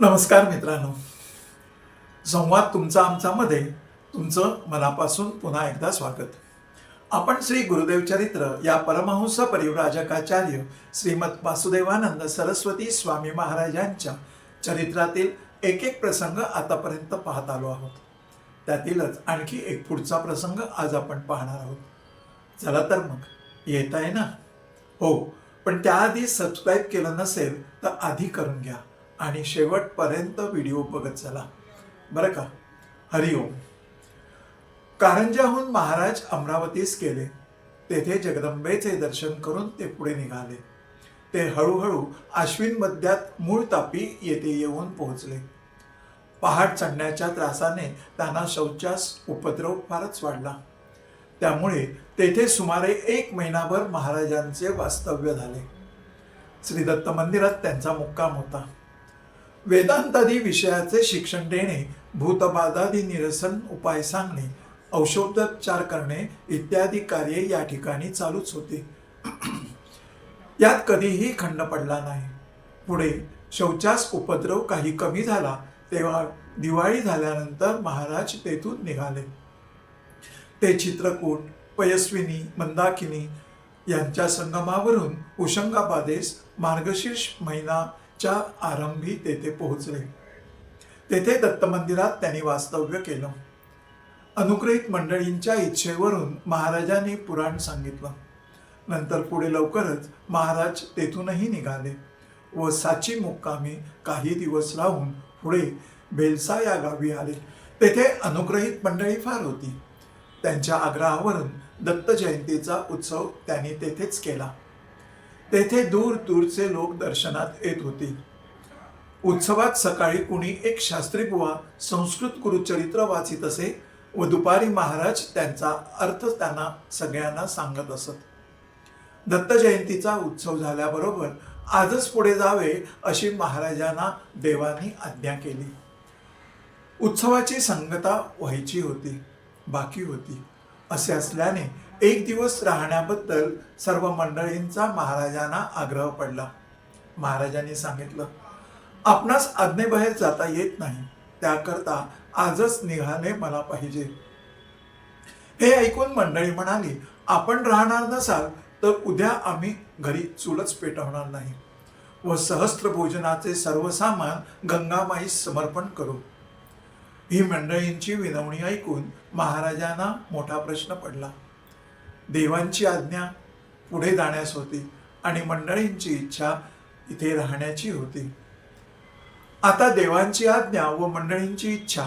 नमस्कार मित्रांनो. संवाद तुमचा आमच्यामध्ये तुमचं मनापासून पुन्हा एकदा स्वागत. आपण श्री गुरुदेव चरित्र या परमहंस परिवराजकाचार्य श्रीमद वासुदेवानंद सरस्वती स्वामी महाराजांच्या चरित्रातील एक एक प्रसंग आतापर्यंत पाहत आलो आहोत. त्यातीलच आणखी एक पुढचा प्रसंग आज आपण पाहणार आहोत. चला तर मग येत आहे ना? हो पण त्याआधी सबस्क्राईब केलं नसेल तर आधी करून घ्या. आणि शेवटपर्यंत व्हिडिओ बघत चला. बरं का? हरिओम कारंजाहून महाराज अमरावतीस गेले. तेथे जगदंबेचे दर्शन करून ते पुढे निघाले. ते हळूहळू आश्विन मध्यात मूळ तापी येथे येऊन पोहोचले. पहाट चढण्याच्या त्रासाने त्यांना शौचास उपद्रव फारच वाढला. त्यामुळे तेथे सुमारे एक महिनाभर महाराजांचे वास्तव्य झाले. श्री दत्त मंदिरात त्यांचा मुक्काम होता. वेदांतादी विषयाचे शिक्षण देणे भूतबाधादी निरसन उपाय सांगणे औषधोपचार करणे इत्यादी कार्ये या ठिकाणी चालूच होती. यात कधीही खंड पडला नाही. पुढे शौचास उपद्रव काही कमी झाला तेव्हा दिवाळी झाल्यानंतर महाराज तेथून निघाले. ते चित्रकूट पयस्विनी मंदाकिनी यांच्या संगमावरून उशंगाबादेस मार्गशीर्ष महिना च्या आरंभी तेथे पोहोचले. तेथे दत्त मंदिरात त्यांनी वास्तव्य केलं. अनुग्रहित मंडळींच्या इच्छेवरून महाराजांनी पुराण सांगितलं. नंतर पुढे लवकरच महाराज तेथूनही निघाले व साची मुक्कामी काही दिवस राहून पुढे बेलसा या गावी आले. तेथे अनुग्रहित मंडळी फार होती. त्यांच्या आग्रहावरून दत्त जयंतीचा उत्सव त्यांनी तेथेच केला. तेथे दूर दूरचे लोक दर्शनात येत होते. उत्सवात सकाळी कुणी एक शास्त्री बुवा संस्कृत गुरुचरित्र वाचित असे व दुपारी महाराज त्यांचा अर्थ त्यांना सगळ्यांना सांगत असत. दत्त जयंतीचा उत्सव झाल्याबरोबर आजच पुढे जावे अशी महाराजांना देवांनी आज्ञा केली. उत्सवाची संगता व्हायची होती बाकी होती. असे असल्याने एक दिवस राहण्याबद्दल सर्व मंडळींचा महाराजांना आग्रह पडला. महाराजांनी सांगितलं आपणास आज्ञेबाहेर जाता येत नाही. त्याकरता आजच निघाले मला पाहिजे. हे ऐकून मंडळी म्हणाली आपण राहणार नसाल तर उद्या आम्ही घरी चुलच पेटवणार नाही. व सहस्त्र भोजनाचे सर्व सामान गंगामाईस समर्पण करू. ही मंडळींची विनवणी ऐकून महाराजांना मोठा प्रश्न पडला. देवांची आज्ञा पुढे जाण्यास होती आणि मंडळींची इच्छा इथे राहण्याची होती. आता देवांची आज्ञा व मंडळींची इच्छा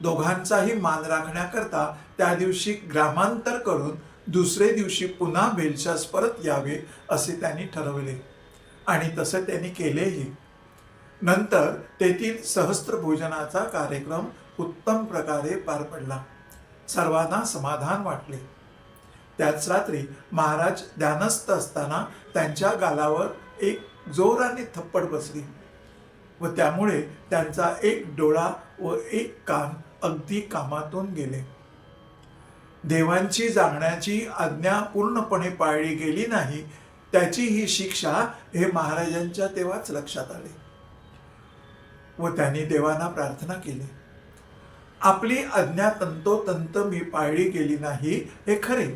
दोघांचाही मान राखण्याकरता त्या दिवशी ग्रामांतर करून दुसरे दिवशी पुन्हा बेलशास परत यावे असे त्यांनी ठरवले. आणि तसे त्यांनी केलेही. नंतर तेथील सहस्त्र भोजनाचा कार्यक्रम उत्तम प्रकारे पार पडला. सर्वांना समाधान वाटले. त्याच रात्री महाराज ध्यानस्थ असताना त्यांच्या गालावर एक जोराने थप्पड बसली व त्यामुळे त्यांचा एक डोळा व एक कान अगदी कामातून गेले. देवांची जागण्याची आज्ञा पूर्णपणे पाळली गेली नाही त्याची ही शिक्षा हे महाराजांच्या तेव्हाच लक्षात आले व त्यांनी देवांना प्रार्थना केली. आपली आज्ञा तंतोतंत मी पाळली गेली नाही हे खरे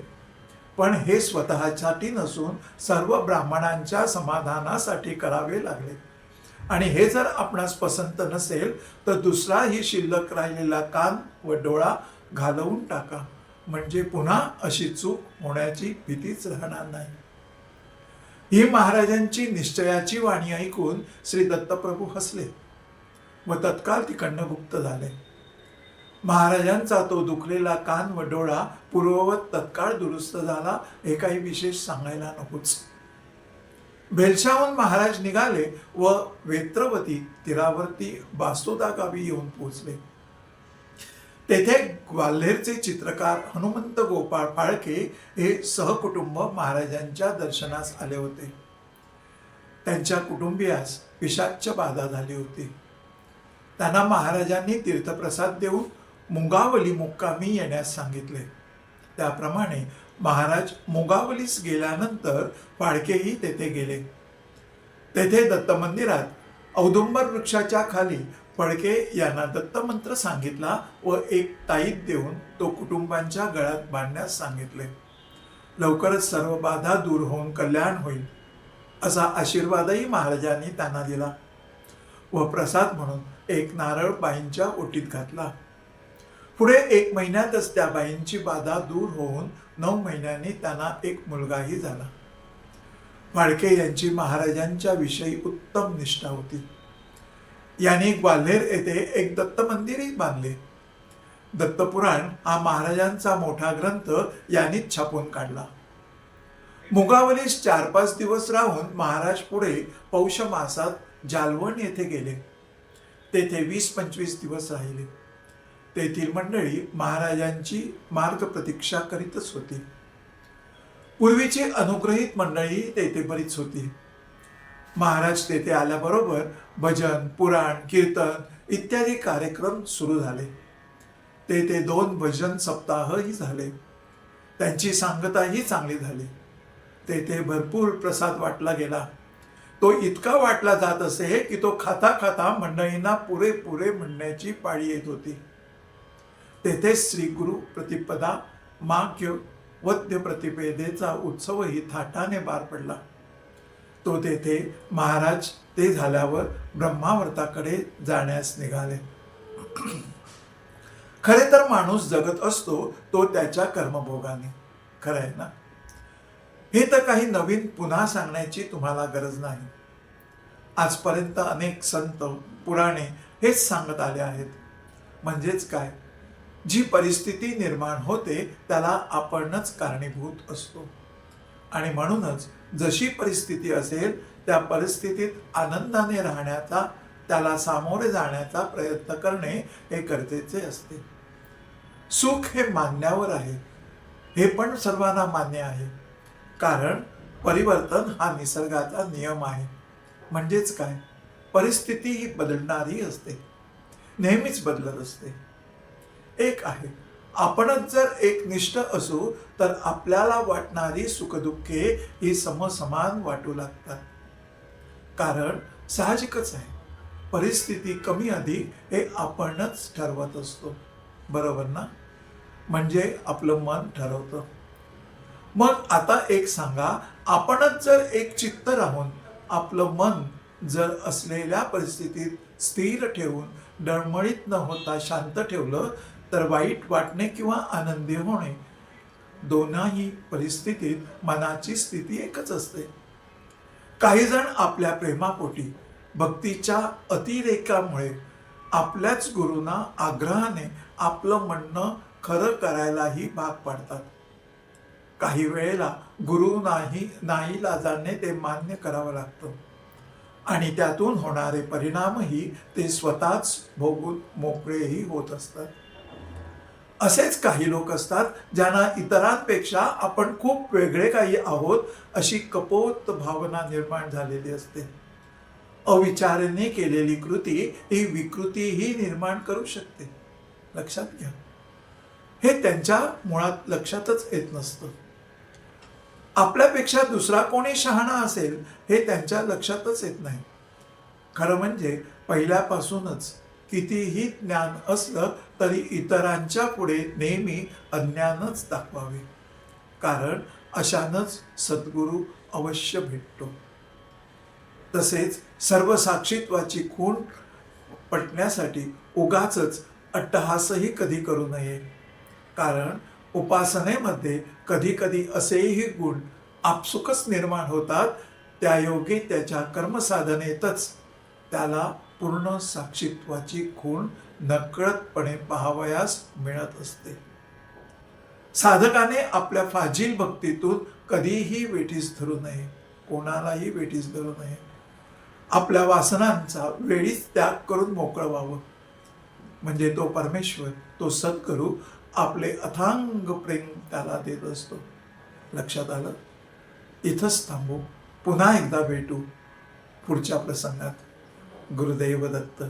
पण हे स्वतःसाठी नसून सर्व ब्राह्मणांच्या समाधानासाठी करावे लागले. आणि हे जर आपणास पसंत नसेल तर दुसराही शिल्लक राहिलेला कान व डोळा घालवून टाका. म्हणजे पुन्हा अशी चूक होण्याची भीतीच राहणार नाही. ही महाराजांची निश्चयाची वाणी ऐकून श्री दत्तप्रभू हसले व तत्काळ तिकडनं गुप्त झाले. महाराजांचा तो दुखलेला कान व डोळा पूर्ववत तत्काळ दुरुस्त झाला हे काही विशेष सांगायला नकोच. भेलशाहून महाराज निघाले व वेत्रवती तीरावरती बासुदा गावी येऊन पोहोचले. तेथे ग्वाल्हेरचे चित्रकार हनुमंत गोपाळ फाळके हे सहकुटुंब महाराजांच्या दर्शनास आले होते. त्यांच्या कुटुंबियास पिशाच्य बाधा झाली होती. त्यांना महाराजांनी तीर्थप्रसाद देऊन मुंगावली मुक्कामी येण्यास सांगितले. त्याप्रमाणे महाराज मुगावलीस गेल्यानंतर फाळकेही तेथे गेले. तेथे दत्त मंदिरात औदुंबर वृक्षाच्या खाली फडके यांना दत्तमंत्र सांगितला व एक ताईत देऊन तो कुटुंबांच्या गळ्यात बांधण्यास सांगितले. लवकरच सर्व बाधा दूर होऊन कल्याण होईल असा आशीर्वादही महाराजांनी त्यांना दिला व प्रसाद म्हणून एक नारळ बाईंच्या ओटीत घातला. पुढे एक महिन्यातच त्या बाईंची बाधा दूर होऊन नऊ महिन्यांनी त्यांना एक मुलगाही झाला. फाळके यांची महाराजांच्या विषयी उत्तम निष्ठा होती. यांनी ग्वाल्हेर येथे एक दत्त मंदिरही बांधले. दत्तपुराण हा महाराजांचा मोठा ग्रंथ यांनीच छापून काढला. मुगावलीस चार पाच दिवस राहून महाराज पुढे पौष मासात जालवण येथे गेले. तेथे वीस पंचवीस दिवस राहिले. तेथील मंडळी महाराजांची मार्ग प्रतीक्षा करीतच होती. पूर्वीची अनुग्रहित मंडळी तेथे बरीच होती. महाराज तेथे आल्याबरोबर भजन पुराण कीर्तन इत्यादी कार्यक्रम सुरू झाले. तेथे दोन भजन सप्ताहही झाले. त्यांची सांगताही चांगली झाली. तेथे भरपूर प्रसाद वाटला गेला. तो इतका वाटला जात असे की तो खाता खाता मंडळींना पुरेपुरे म्हणण्याची पाळी येत होती. तेथे श्री गुरु प्रतिपदा माक्य वद्य प्रतिपेदेचा उत्सवही थाटाने पार पडला. तो तेथे महाराज ते झाल्यावर ब्रह्मावर्ताकडे जाण्यास निघाले. खरे तर माणूस जगत असतो तो त्याच्या कर्मभोगाने. खरं आहे ना? हे तर काही नवीन पुन्हा सांगण्याची तुम्हाला गरज नाही. आजपर्यंत अनेक संत पुराणे हेच सांगत आले आहेत. म्हणजेच काय? जी परिस्थिती निर्माण होते त्याला आपणच कारणीभूत असतो. आणि म्हणूनच जशी परिस्थिती असेल त्या परिस्थितीत आनंदाने राहण्याचा त्याला सामोरे जाण्याचा प्रयत्न करणे हे गरजेचे असते. सुख हे मान्यावर आहे. हे पण सर्वांना मान्य आहे. कारण परिवर्तन हा निसर्गाचा नियम आहे. म्हणजेच काय? परिस्थिती ही बदलणारी असते. नेहमीच बदलत असते. एक आहे. आपणच जर एक निष्ठ असू तर आपल्याला वाटणारी सुखदुःखे ही समसमान वाटू लागतात. कारण साहजिकच आहे. परिस्थिती कमी अधिक हे आपणच ठरवत असतो. बरोबर ना? म्हणजे आपलं मन ठरवतं. मग आता एक सांगा आपणच जर एक चित्त राहून आपलं मन जर असलेल्या परिस्थितीत स्थिर ठेवून डळमळीत न होता शांत ठेवलं तर वाईट वाटणे किंवा आनंदी होणे दोन्ही परिस्थितीत मनाची स्थिती एकच असते. काही जण आपल्या प्रेमापोटी भक्तीच्या अतिरेकामुळे आपल्याच गुरूंना आग्रहाने आपलं म्हणणं खरं करायलाही भाग पाडतात. काही वेळेला गुरु नाही नाही लाजाने ते मान्य करावं लागतं. आणि त्यातून होणारे परिणामही ते स्वतःच भोगून मोकळेही होत असतात. असेच काही लोक असतात ज्यांना इतरांपेक्षा आपण खूप वेगळे काही आहोत अशी कपोत भावना निर्माण झालेली असते. अविचाराने केलेली कृती ही विकृतीही निर्माण करू शकते. लक्षात घ्या. हे त्यांच्या मुळात लक्षातच येत नसतं. आपल्यापेक्षा दुसरा कोणी शहाणा असेल हे त्यांच्या लक्षातच येत नाही. खरं म्हणजे पहिल्यापासूनच कितीही ज्ञान असलं तरी इतरांच्या पुढे नेहमी अज्ञानच दाखवावे. कारण अशानच सद्गुरू अवश्य भेटतो. तसेच सर्व साक्षीत्वाची खूण पटण्यासाठी उगाचच अट्टहासही कधी करू नये. कारण उपासनेमध्ये कधी कधी असेही गुण आपसुकच निर्माण होतात त्यायोगे त्याच्या कर्मसाधनेतच त्याला पूर्ण साक्षीत्वाची खूण नकळतपणे पाहावयास मिळत असते. साधकाने आपल्या फाजील भक्तीतून कधीही वेठीस धरू नये कोणालाही वेठीस धरू नये. आपल्या वासनांचा वेळीच त्याग करून मोकळं व्हावं म्हणजे तो परमेश्वर तो सद्गुरू आपले अथांग प्रेम त्याला देत असतो. लक्षात आलं? इथंच थांबू. पुन्हा एकदा भेटू पुढच्या प्रसंगात. गुरुदैव दत्त।